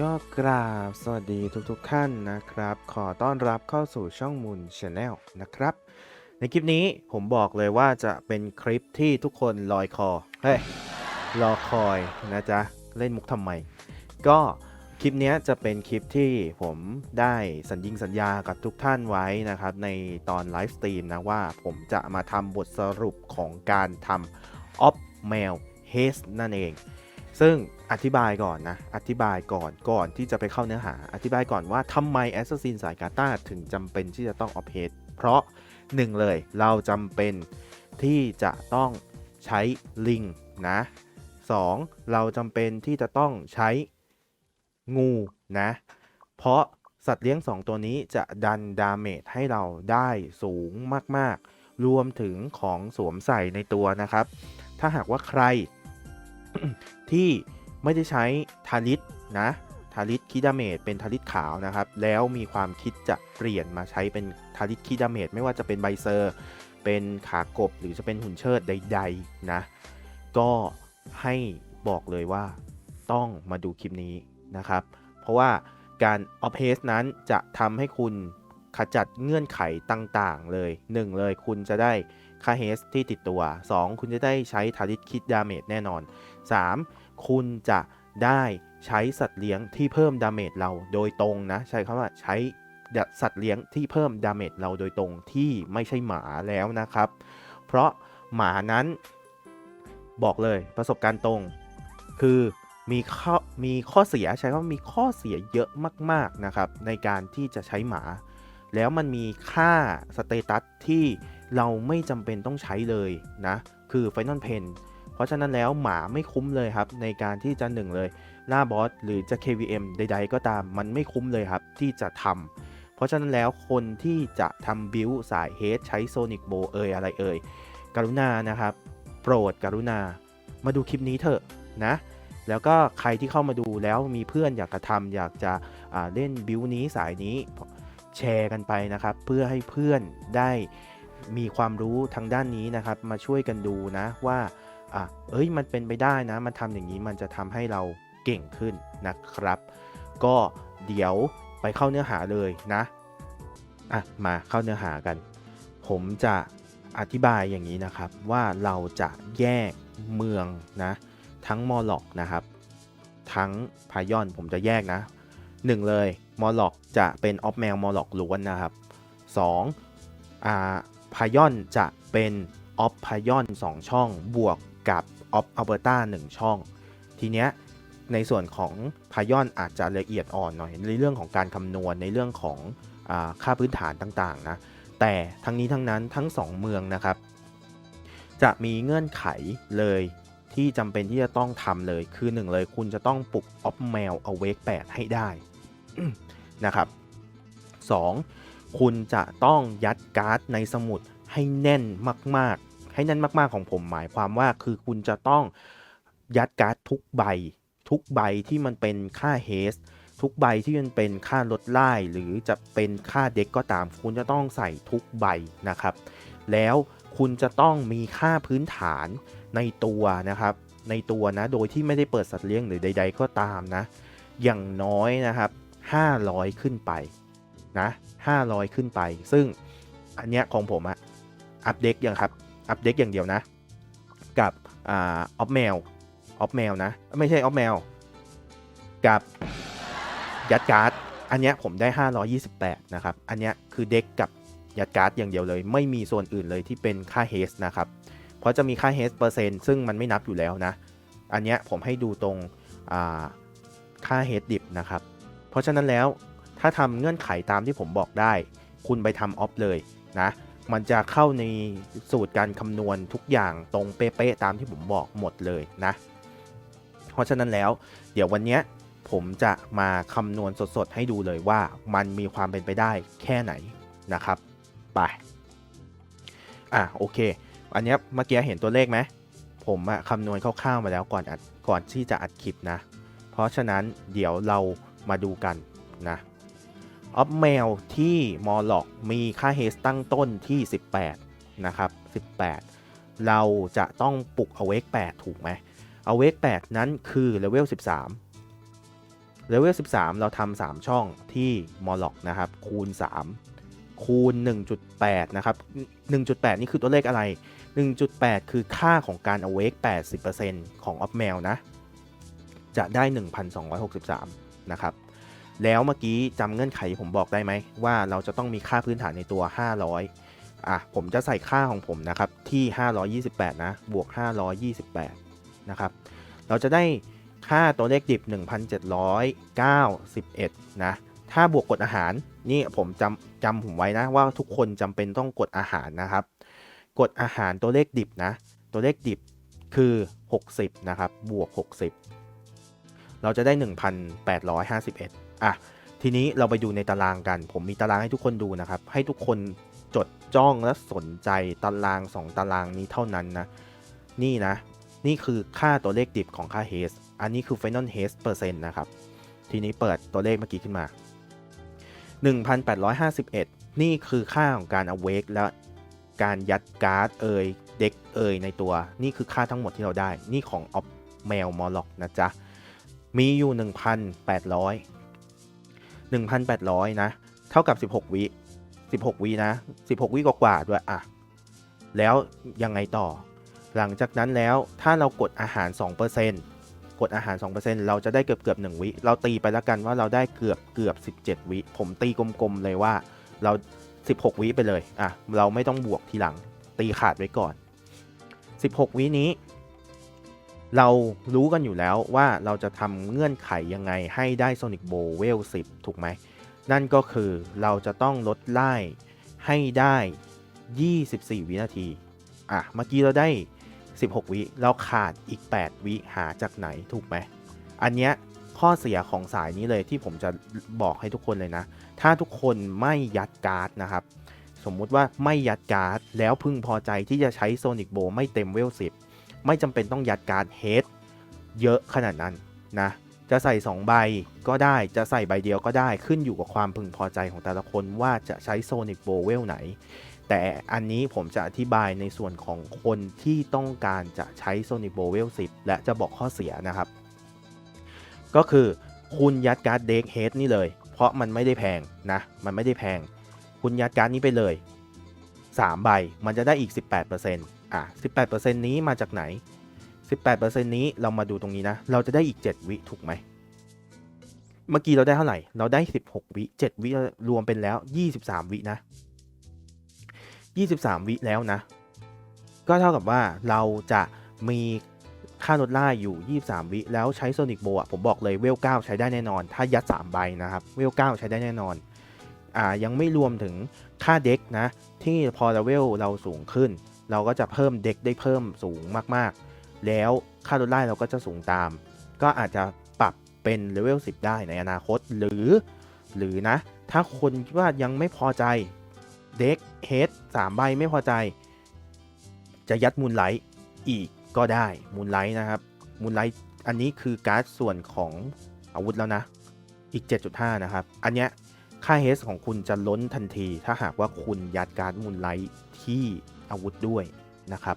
ก็กราบสวัสดีทุกๆท่านนะครับ ขอต้อนรับเข้าสู่ช่องมูลชาแนลนะครับ ในคลิปนี้ผมบอกเลยว่าจะเป็นคลิปที่ทุกคนลอยคอ เฮ้ย รอคอยนะจ๊ะ เล่นมุกทำไม ก็คลิปนี้จะเป็นคลิปที่ผมได้สัญญิงสัญญากับทุกท่านไว้นะครับ ในตอนไลฟ์สตรีมนะว่าผมจะมาทำบทสรุปของการทำ Op Mail Haste นั่นเอง ซึ่ง ธิบายก่อนนะ อธิบายก่อนก่อนที่จะไปเข้าเนื้อหา อธิบายก่อนว่าทำไม Assassin สายกาตาถึงจำเป็นที่จะต้อง Op Haste เพราะหนึ่งเลยเราจำเป็นที่จะต้องใช้ลิงนะ 2. เราจำเป็นที่จะต้องใช้งูนะ เพราะสัตว์เลี้ยง 2 ตัวนี้จะดันดาเมจให้เราได้สูงมากๆ รวมถึงของสวมใส่ในตัวนะครับ ถ้าหากว่าใครที่ ไม่ได้ใช้ทาริสนะทาริสคิดาเมจเป็นทาริสขาวนะครับ แล้วมีความคิดจะเปลี่ยนมาใช้เป็นทาริสคิดาเมจไม่ว่าจะเป็นไบเซอร์ เป็นขากบหรือจะเป็นหุ่นเชิดใด ๆ นะ ก็ให้บอกเลยว่าต้องมาดูคลิปนี้นะครับ เพราะว่าการออฟเฮสนั้นจะทำให้คุณขจัดเงื่อนไขต่างๆ เลย 1 เลยคุณจะได้ค่าเฮสที่ติดตัว 2 คุณจะได้ใช้ทาริสคิดดาเมจแน่นอน 3. คุณจะได้ใช้สัตว์เลี้ยงที่เพิ่มดาเมจเราโดยตรงนะ ใช้คำว่าใช้สัตว์เลี้ยงที่เพิ่มดาเมจเราโดยตรงที่ไม่ใช่หมาแล้วนะครับ เพราะหมานั้นบอกเลยประสบการณ์ตรง คือมีข้อมีข้อเสียใช้คำว่ามีข้อเสียเยอะมากๆนะครับ ในการที่จะใช้หมา แล้วมันมีค่าสเตตัสที่เราไม่จำเป็นต้องใช้เลยนะ คือ Final Pen เพ ราะฉะนั้นแล้วหมาไม่คุ้มเลยครับในการที่จะหนึ่งเลยล่าบอสหรือจะ KVM ใด ๆ ก็ตามมันไม่คุ้มเลยครับที่จะทำเพราะฉะนั้นแล้วคนที่จะทำบิลสายเฮดใช้โซนิกโบเอยอะไรเอ่ยกรุณานะครับ โปรดกรุณา มาดูคลิปนี้เถอะนะ แล้วก็ใครที่เข้ามาดูแล้วมีเพื่อนอยากกระทำอยากจะเล่นบิวนี้สายนี้แชร์กันไปนะครับ เพื่อให้เพื่อนได้มีความรู้ทางด้านนี้นะครับ มาช่วยกันดูนะว่า อะเอ้ยมันเป็นไปได้นะ มันทำอย่างนี้มันจะทำให้เราเก่งขึ้นนะครับ ก็เดี๋ยวไปเข้าเนื้อหาเลยนะอะมาเข้าเนื้อหากัน ผมจะอธิบายอย่างนี้นะครับว่าเราจะแยกเมืองนะทั้งมอลล็อกนะครับ ทั้งพายอนผมจะแยกนะหนึ่งเลยมอลล็อกจะเป็นออฟแมวมอลล็อกล้วนนะครับสองอ่าพายอนจะเป็นออฟพายอน2ช่องบวก กับออฟอัลเบอร์ตา1ช่อง ทีเนี้ยในส่วนของพายอนอาจจะละเอียดอ่อนหน่อย ในเรื่องของการคำนวณในเรื่องของอค่าพื้นฐานต่างๆนะแต่ทั้งนี้ทั้งนั้นทั้ง 2 เมืองนะครับ จะมีเงื่อนไขเลยที่จำเป็นที่จะต้องทำเลยคือ1เลยคุณจะต้องปลุกออฟแมวเอาเวก8ให้ได้นะครับ 2. คุณจะต้องยัดการ์ดในสมุดให้แน่นมาก ๆ ให้แน่นมากๆของผมหมายความว่าคือคุณจะต้องยัดการ์ดทุกใบ ทุกใบที่มันเป็นค่าเฮสทุกใบที่มันเป็นค่าลดไล่หรือจะเป็นค่าเด็กก็ตาม คุณจะต้องใส่ทุกใบนะครับ แล้วคุณจะต้องมีค่าพื้นฐานในตัวนะครับ ในตัวนะโดยที่ไม่ได้เปิดสัตว์เลี้ยงหรือใด ๆ ก็ตามนะ อย่างน้อยนะครับ 500 ขึ้นไปนะ500 ขึ้นไป ซึ่งอันเนี้ยของผมอะอัปเดตอย่างครับ อัปเดตอย่างเดียวนะ กับออฟแมวออฟแมวนะ ไม่ใช่ออฟแมวกับยัดการ์ดอันนี้ผมได้ 528 นะครับ อันนี้คือเด็กกับยัดการ์ดอย่างเดียวเลย ไม่มีส่วนอื่นเลยที่เป็นค่าเฮสนะครับ เพราะจะมีค่าเฮสเปอร์เซ็นต์ซึ่งมันไม่นับอยู่แล้วนะ อันนี้ผมให้ดูตรงค่าเฮดดิบนะครับ เพราะฉะนั้นแล้วถ้าทำเงื่อนไขตามที่ผมบอกได้ คุณไปทำออฟเลยนะ มันจะเข้าในสูตรการคำนวณทุกอย่างตรงเป๊ะๆตามที่ผมบอกหมดเลยนะ เพราะฉะนั้นแล้ว เดี๋ยววันนี้ผมจะมาคำนวณสดๆ ให้ดูเลยว่ามันมีความเป็นไปได้แค่ไหนนะครับ ไป อะโอเค อันนี้เมื่อกี้เห็นตัวเลขไหม ผมอะคำนวณคร่าวๆมาแล้วก่อนอัดก่อนที่จะอัดคลิปนะ เพราะฉะนั้นเดี๋ยวเรามาดูกันนะ ออฟเมลที่มอลล็อกมีค่าเฮสตั้งต้นที่ 18 นะครับ 18 เราจะต้องปลุกอเวก8ถูกไหมอเวก8นั้นคือเลเวล 13 เลเวล 13 เราทำ3 ช่องที่มอลล็อกนะครับ คูณ 3 คูณ 1.8 นะครับ 1.8 นี่คือตัวเลขอะไร 1.8 คือค่าของการ awake 80%ของ of mail นะ จะได้ 1,263 นะครับ แล้วเมื่อกี้จำเงื่อนไขผมบอกได้ไหมว่าเราจะต้องมีค่าพื้นฐานในตัว 500อะผมจะใส่ค่าของผมนะครับที่ 528 นะบวก 528 นะครับ เราจะได้ค่าตัวเลขดิบ 1,791 นะ ถ้าบวกกดอาหาร นี่ผมจำจำผมไว้นะว่าทุกคนจำเป็นต้องกดอาหารนะครับ กดอาหารตัวเลขดิบนะ ตัวเลขดิบคือ 60 นะครับ บวก 60 เราจะได้ 1,851 อะทีนี้เราไปดูในตารางกัน ผมมีตารางให้ทุกคนดูนะครับ ให้ทุกคนจดจ้องและสนใจตาราง 2 ตารางนี้เท่านั้นนะ นี่นะ นี่คือค่าตัวเลขดิบของค่า Haze อันนี้คือ Final Haze เปอร์เซ็นต์นะครับ ทีนี้เปิดตัวเลขเมื่อกี้ขึ้นมา 1,851 นี่คือค่าของการ awake และการยัดการ์ดเอยเด็กเอยในตัว นี่คือค่าทั้งหมดที่เราได้ นี่ของ op mail m o l o c นะจ๊ะ มีอยู่ 1,800 1,800 นะ เท่ากับ 16 วิ 16 วินะ 16 วิกว่าๆด้วยอะ แล้วยังไงต่อ หลังจากนั้นแล้วถ้าเรากดอาหาร 2%กดอาหาร 2%เราจะได้เกือบเกือบ1วิ เราตีไปแล้วกันว่าเราได้เกือบเกือบ 17 วิ ผมตีกลมๆเลยว่าเรา 16 วิไปเลย อะ เราไม่ต้องบวกทีหลัง ตีขาดไว้ก่อน 16 วินี้ เรารู้กันอยู่แล้วว่าเราจะทำเงื่อนไขยังไงให้ได้ Sonic Bow เวล10 ถูกไหม นั่นก็คือเราจะต้องลดไล่ให้ได้ 24 วินาที อะ เมื่อกี้เราได้ 16 วิ เราขาดอีก 8 วิหาจากไหนถูกไหม อันเนี้ยข้อเสียของสายนี้เลยที่ผมจะบอกให้ทุกคนเลยนะ ถ้าทุกคนไม่ยัดการ์ดนะครับ สมมุติว่าไม่ยัดการ์ดแล้วพึงพอใจที่จะใช้โซนิกโบไม่เต็มเวล10 ไม่จำเป็นต้องยัดการ์ดเฮดเยอะขนาดนั้นนะจะใส่ 2 ใบก็ได้จะใส่ใบเดียวก็ได้ขึ้นอยู่กับความพึงพอใจของแต่ละคนว่าจะใช้โซนิกโบเวลไหน แต่อันนี้ผมจะอธิบายในส่วนของคนที่ต้องการจะใช้ Sonic b o w e l 10 และจะบอกข้อเสียนะครับ ก็คือคุณยัดการ์ดเด็กเฮดนี่เลย เพราะมันไม่ได้แพงนะ มันไม่ได้แพง คุณยัดการ์ดนี้ไปเลย 3 ใบมันจะได้อีก 18% อะ18%นี้มาจากไหน 18%นี้เรามาดูตรงนี้นะ เราจะได้อีก 7 วิถูกไหม เมื่อกี้เราได้เท่าไหร่ เราได้ 16 วิ 7 วิรวมเป็นแล้ว 23 วินะ 23 วิแล้วนะ ก็เท่ากับว่าเราจะมีค่าลดล่าอยู่ 23 วิแล้วใช้โซนิกโบอะผมบอกเลยเวล 9 ใช้ได้แน่นอน ถ้ายัด 3 ใบนะครับ เวล 9 ใช้ได้แน่นอนอ่ายังไม่รวมถึงค่าเด็กนะ ที่พอเลเวลเราสูงขึ้น เราก็จะเพิ่มเด็กได้เพิ่มสูงมากๆ แล้วค่าลดล่เราก็จะสูงตาม ก็อาจจะปรับเป็นเลเวล10 ได้ในอนาคตหรือ หรือนะ ถ้าคนว่ายังไม่พอใจเด็กเฮดสามใบไม่พอใจ จะยัดมูลไลท์อีกก็ได้มูลไลท์นะครับมูลไลท์อันนี้คือการ์ดส่วนของอาวุธแล้วนะ อีก 7.5 นะครับ อันเนี้ยค่าเฮสของคุณจะล้นทันที ถ้าหากว่าคุณยัดการ์ดมูลไลท์ที่ อาวุธด้วยนะครับ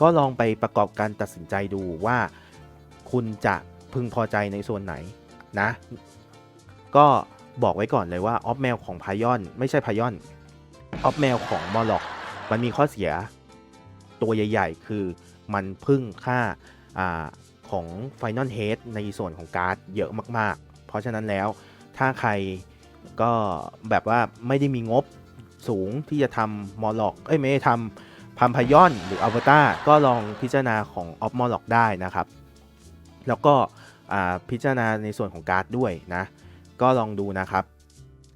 ก็ลองไปประกอบการตัดสินใจดูว่าคุณจะพึงพอใจในส่วนไหนนะ ก็บอกไว้ก่อนเลยว่าออฟแมวของพายอนไม่ใช่พายอนออฟแมวของมอลล็อกมันมีข้อเสียตัวใหญ่ ๆ คือมันพึ่งค่าอาของ Final Head ในส่วนของการ์ดเยอะมาก ๆ เพราะฉะนั้นแล้วถ้าใครก็แบบว่าไม่ได้มีงบ สูงที่จะทำมอลล็อกเอ้ยไม่ทำพัมพยอนหรืออัลเบต้าก็ลองพิจารณาของออฟมอลล็อกได้นะครับ แล้วก็พิจารณาในส่วนของการ์ดด้วยนะ ก็ลองดูนะครับ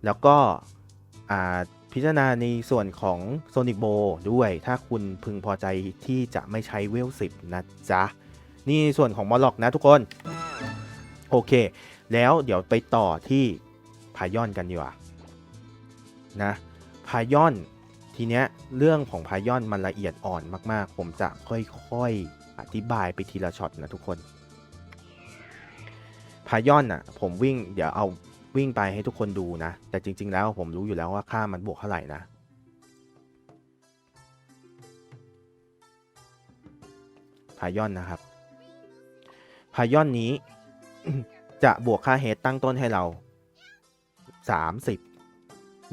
แล้วก็พิจารณาในส่วนของ Sonic b o ด้วย ถ้าคุณพึงพอใจที่จะไม่ใช้เวล10นะจ๊ะ นี่ส่วนของมอลล็อกนะทุกคน โอเค แล้วเดี๋ยวไปต่อที่พายอนกันดีกว่านะ พายอนทีเนี้ยเรื่องของพายอนมันละเอียดอ่อนมาก ๆ ผมจะค่อยๆอธิบายไปทีละช็อตนะทุกคนพายอนอะผมวิ่งเดี๋ยวเอาวิ่งไปให้ทุกคนดูนะ แต่จริง ๆ แล้วผมรู้อยู่แล้วว่าค่ามันบวกเท่าไหร่นะพายอนนะครับพายอนนี้จะบวกค่าเฮดตั้งต้นให้เรา 30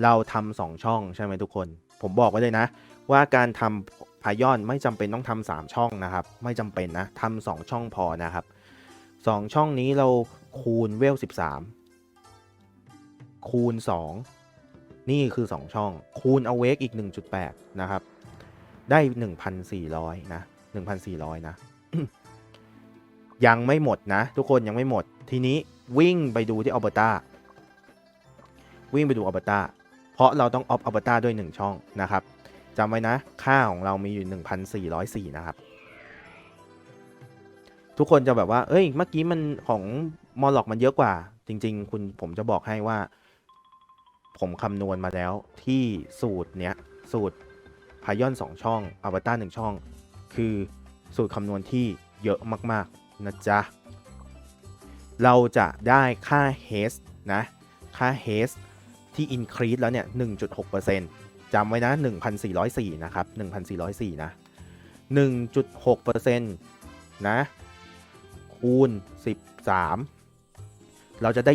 เราทำสองช่องใช่ไหมทุกคน ผมบอกไว้เลยนะ ว่าการทำพายอนไม่จำเป็นต้องทำสามช่องนะครับ ไม่จำเป็นนะทำสองช่องพอนะครับสองช่องนี้เราคูณเวล13คูณ 2 นี่คือ 2 ช่อง คูณเอาเวกอีก 1.8 นะครับ ได้ 1,400 นะ 1,400 นะ ยังไม่หมดนะ ทุกคนยังไม่หมด ทีนี้วิ่งไปดูที่อัลเบอร์ตาวิ่งไปดูอัลเบอร์ตา เพราะเราต้องออฟอัลเบอร์ตาด้วย 1 ช่องนะครับจำไว้นะ ค่าของเรามีอยู่ 1,404 นะครับ ทุกคนจะแบบว่า เอ้ย เมื่อกี้มันของมอลล็อกมันเยอะกว่า จริง ๆ คุณผมจะบอกให้ว่า ผมคำนวณมาแล้วที่สูตรเนี้ย สูตรพายอน 2 ช่องอวตาร1ช่อง คือสูตรคำนวณที่เยอะมาก ๆ นะจ๊ะ เราจะได้ค่า h นะ ค่า h ที่ increase แล้วเนี่ย 1.6%จำไว้นะ 1,404 นะครับ 1,404 นะ 1.6%นะ คูณ 13 เราจะได้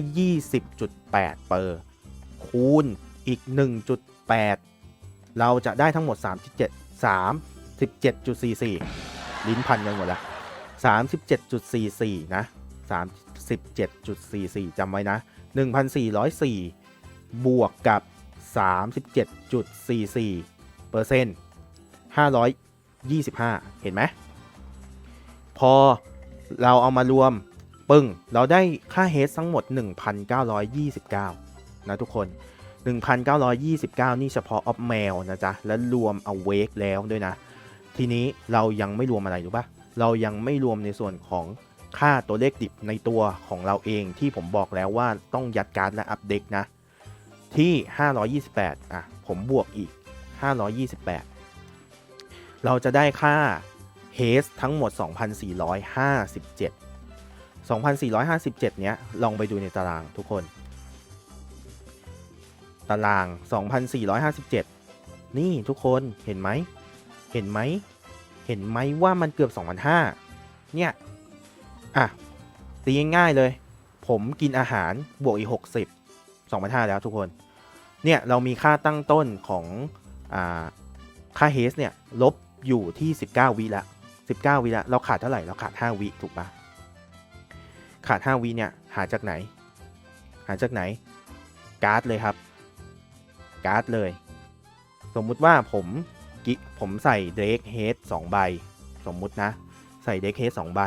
20.8เปอร์คูณอีก 1.8 เราจะได้ทั้งหมด 37 37.44 ลิ้นพันกันหมดล้ว37.44 นะ 37.44จำไว้นะ 1,404 บวกกับ 37.44เปอร์เซ็นต์525 เห็นไหม พอเราเอามารวมปึ้ง เราได้ค่าเฮสทั้งหมด 1,929 นะทุกคน 1,929 นี่เฉพาะออฟแมวนะจ๊ะ และรวมเอาเวกแล้วด้วยนะ ทีนี้เรายังไม่รวมอะไรรู้ปะเรายังไม่รวมในส่วนของค่าตัวเลขดิบในตัวของเราเองที่ผมบอกแล้วว่าต้องยัดการ์ดและอัปเดตนะ ที่ 528 อะ ผมบวกอีก 528 เราจะได้ค่าเฮสทั้งหมด 2,457 2,457 เนี้ย ลองไปดูในตารางทุกคน ตาราง 2,457 นี่ทุกคนเห็นไหม เห็นไหม เห็นไหมว่ามันเกือบ 2,500 เนี่ย อะ ตีง่ายๆเลย ผมกินอาหารบวกอีก 60 2,500 แล้วทุกคน เนี่ย เรามีค่าตั้งต้นของอค่าเฮสเนี่ยลบอยู่ที่ 19 วิล้ว19 วิล้วเราขาดเท่าไหร่ เราขาด 5 วิถูกปะขาด 5 วิเนี่ย หาจากไหน หาจากไหน การ์ดเลยครับ การ์ดเลย สมมุติว่าผมกิผมใส่เดรกเฮดสองใบ สมมุตินะ ใส่เดรกเฮดสองใบ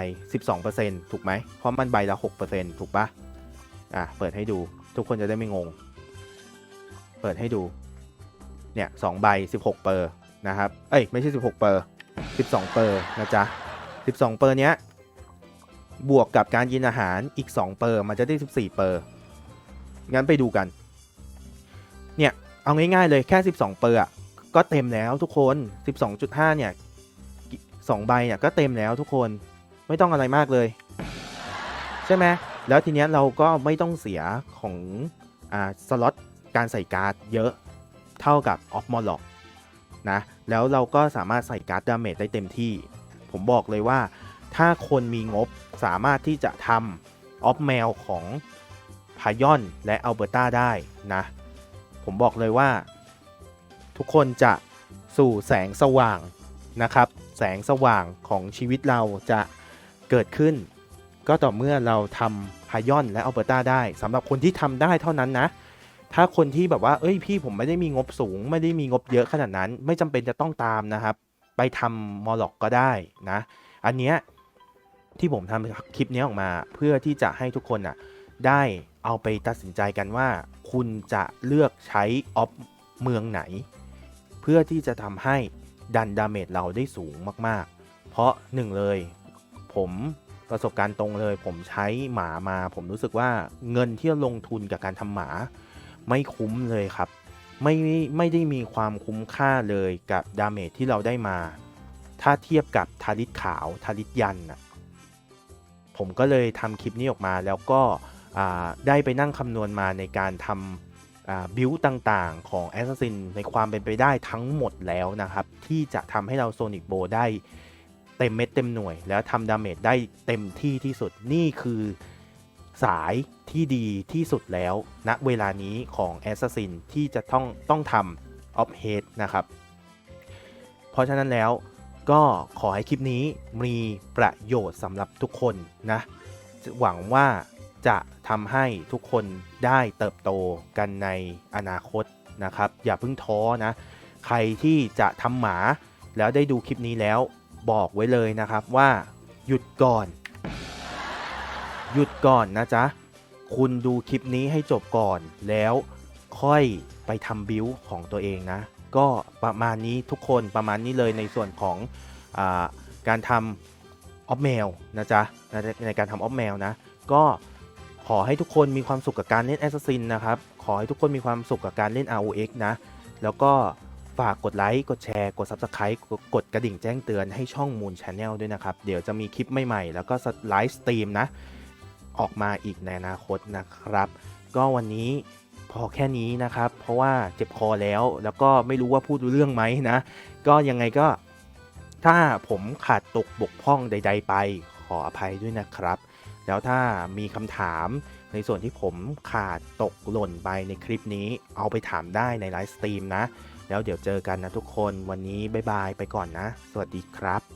12%ถูกไหมเพราะมันใบละ 6%ถูกปะอะ เปิดให้ดู ทุกคนจะได้ไม่งง เปิดให้ดู เนี่ยสองใบ 16 เปอร์นะครับ เอ้ย ไม่ใช่ 16 เปอร์ 12 เปอร์นะจ๊ะ 12 เปอร์เนี้ย บวกกับการกินอาหารอีก 2 เปอร์ มันจะได้ 14 เปอร์ งั้นไปดูกัน เนี่ย เอาง่ายๆเลยแค่ 12 เปอร์อะก็เต็มแล้วทุกคน 12.5 เนี่ย2ใบเนี่ยก็เต็มแล้วทุกคน ไม่ต้องอะไรมากเลย ใช่ไหม แล้วทีเนี้ยเราก็ไม่ต้องเสียของอ่าสล็อตการใส่การ์ดเยอะเท่ากับออฟมอลล็อกนะแล้วเราก็สามารถใส่การ์ดดาเมจได้เต็มที่ ผมบอกเลยว่า ถ้าคนมีงบสามารถที่จะทำออฟแมวของพายอนและอัลเบอร์ตาได้นะ ผมบอกเลยว่า ทุกคนจะสู่แสงสว่างนะครับ แสงสว่างของชีวิตเราจะเกิดขึ้น ก็ต่อเมื่อเราทำพายอนและอัลเบอร์ตาได้สำหรับคนที่ทำได้เท่านั้นนะ ถ้าคนที่แบบว่า เอ้ยพี่ผมไม่ได้มีงบสูง ไม่ได้มีงบเยอะขนาดนั้น ไม่จำเป็นจะต้องตามนะครับ ไปทำมอลล็อกก็ได้นะ อันเนี้ยที่ผมทำคลิปนี้ออกมา เพื่อที่จะให้ทุกคนอะได้เอาไปตัดสินใจกันว่า คุณจะเลือกใช้ออฟเมืองไหน เพื่อที่จะทำให้ดันดาเมจเราได้สูงมาก ๆ เพราะหนึ่งเลย ผม ประสบการณ์ตรงเลย ผมใช้หมามา ผมรู้สึกว่าเงินที่ลงทุนกับการทำหมาไม่คุ้มเลยครับ ไม่ไม่ได้มีความคุ้มค่าเลยกับดาเมจที่เราได้มา ถ้าเทียบกับทาริสขาวทาริสยันนะผมก็เลยทำคลิปนี้ออกมาแล้วก็ได้ไปนั่งคำนวณมาในการทำบิวต่างๆ ของ Assassin ในความเป็นไปได้ทั้งหมดแล้วนะครับ ที่จะทำให้เราโซนิกโบได้ เต็มเม็ดเต็มหน่วย แล้วทำดาเมจได้เต็มที่ที่สุดนี่คือสายที่ดีที่สุดแล้วณเวลานี้ของ Assassin ที่จะต้องต้องทำ of Hate นะครับ เพราะฉะนั้นแล้วก็ขอให้คลิปนี้มีประโยชน์สำหรับทุกคนนะ หวังว่าจะทำให้ทุกคนได้เติบโตกันในอนาคตนะครับ อย่าเพิ่งท้อนะ ใครที่จะทำหมาแล้วได้ดูคลิปนี้แล้ว บอกไว้เลยนะครับว่า หยุดก่อน หยุดก่อนนะจ๊ะ คุณดูคลิปนี้ให้จบก่อนแล้วค่อยไปทำบิวของตัวเองนะ ก็ประมาณนี้ทุกคนประมาณนี้เลยในส่วนของอการทำออฟเมลนะจ๊ะในการทำออฟเมลนะ ก็ขอให้ทุกคนมีความสุขกับการเล่น Assassin นะครับ ขอให้ทุกคนมีความสุขกับการเล่น ROX นะ แล้วก็ ฝากกดไลค์กดแชร์กด Subscribe กดกระดิ่งแจ้งเตือนให้ช่อง Moon Channel ด้วยนะครับ เดี๋ยวจะมีคลิปใหม่ๆ แล้วก็ไลฟ์สตรีมนะ ออกมาอีกในอนาคตนะครับ ก็วันนี้พอแค่นี้นะครับ เพราะว่าเจ็บคอแล้วแล้วก็ไม่รู้ว่าพูดรู้เรื่องไหมนะ ก็ยังไงก็ถ้าผมขาดตกบกพร่องใด ๆ ไปขออภัยด้วยนะครับ แล้วถ้ามีคำถามในส่วนที่ผมขาดตกหล่นไปในคลิปนี้ เอาไปถามได้ในไลฟ์สตรีมนะ แล้วเดี๋ยวเจอกันนะทุกคนวันนี้บ๊ายบายไปก่อนนะ สวัสดีครับ